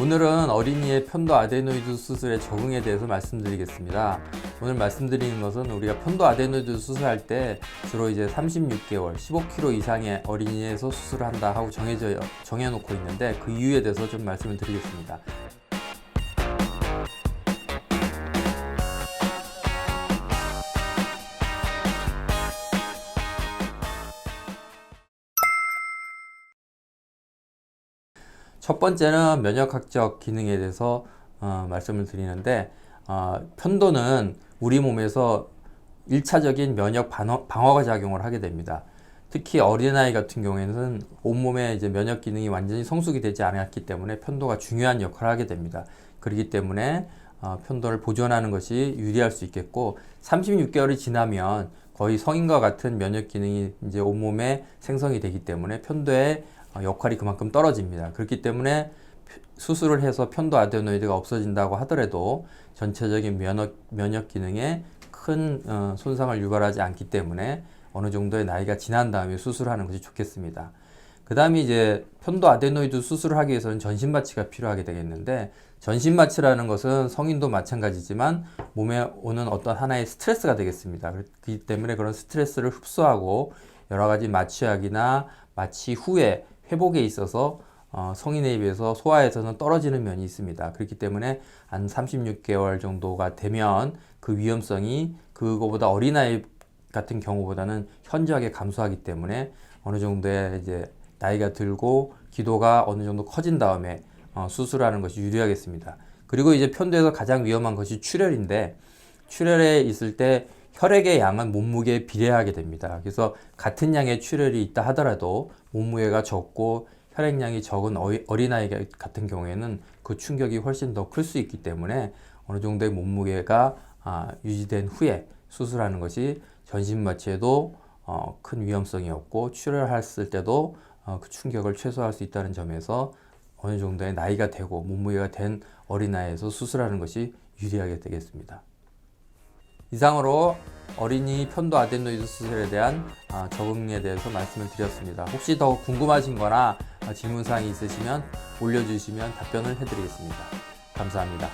오늘은 어린이의 편도 아데노이드 수술의 적응에 대해서 말씀드리겠습니다. 오늘 말씀드리는 것은 우리가 편도 아데노이드 수술할 때 주로 이제 36개월, 15kg 이상의 어린이에서 수술을 한다 하고 정해져 정해놓고 있는데 그 이유에 대해서 좀 말씀을 드리겠습니다. 첫 번째는 면역학적 기능에 대해서 어, 말씀을 드리는데 어, 편도는 우리 몸에서 1차적인 면역 방어, 방어가 작용을 하게 됩니다. 특히 어린아이 같은 경우에는 온몸에 이제 면역 기능이 완전히 성숙이 되지 않았기 때문에 편도가 중요한 역할을 하게 됩니다. 그렇기 때문에 어, 편도를 보존하는 것이 유리할 수 있겠고 36개월이 지나면 거의 성인과 같은 면역 기능이 이제 온몸에 생성이 되기 때문에 편도의 어, 역할이 그만큼 떨어집니다. 그렇기 때문에 수술을 해서 편도 아데노이드가 없어진다고 하더라도 전체적인 면역, 면역 기능에 큰 어, 손상을 유발하지 않기 때문에 어느 정도의 나이가 지난 다음에 수술하는 것이 좋겠습니다. 그 다음에 이제 편도 아데노이드 수술을 하기 위해서는 전신 마취가 필요하게 되겠는데 전신 마취라는 것은 성인도 마찬가지지만 몸에 오는 어떤 하나의 스트레스가 되겠습니다. 그렇기 때문에 그런 스트레스를 흡수하고 여러 가지 마취약이나 마취 후에 회복에 있어서 어, 성인에 비해서 소아에서는 떨어지는 면이 있습니다. 그렇기 때문에 한 36개월 정도가 되면 그 위험성이 그거보다 어린아이 같은 경우보다는 현저하게 감소하기 때문에 어느 정도의 이제 나이가 들고 기도가 어느 정도 커진 다음에 어, 수술하는 것이 유리하겠습니다. 그리고 이제 편도에서 가장 위험한 것이 출혈인데 출혈에 있을 때 혈액의 양은 몸무게에 비례하게 됩니다. 그래서 같은 양의 출혈이 있다 하더라도 몸무게가 적고 혈액량이 적은 어린아이 같은 경우에는 그 충격이 훨씬 더 클 수 있기 때문에 어느 정도의 몸무게가 아, 유지된 후에 수술하는 것이 전신 마취에도 어, 큰 위험성이 없고 출혈했을 때도 어, 그 충격을 최소화할 수 있다는 점에서 어느 정도의 나이가 되고 몸무게가 된 어린아이에서 수술하는 것이 유리하게 되겠습니다. 이상으로 어린이 편도 아데노이드 수술에 대한 아, 적응에 대해서 말씀을 드렸습니다. 혹시 더 궁금하신 거나 질문사항이 있으시면 올려주시면 답변을 해드리겠습니다. 감사합니다.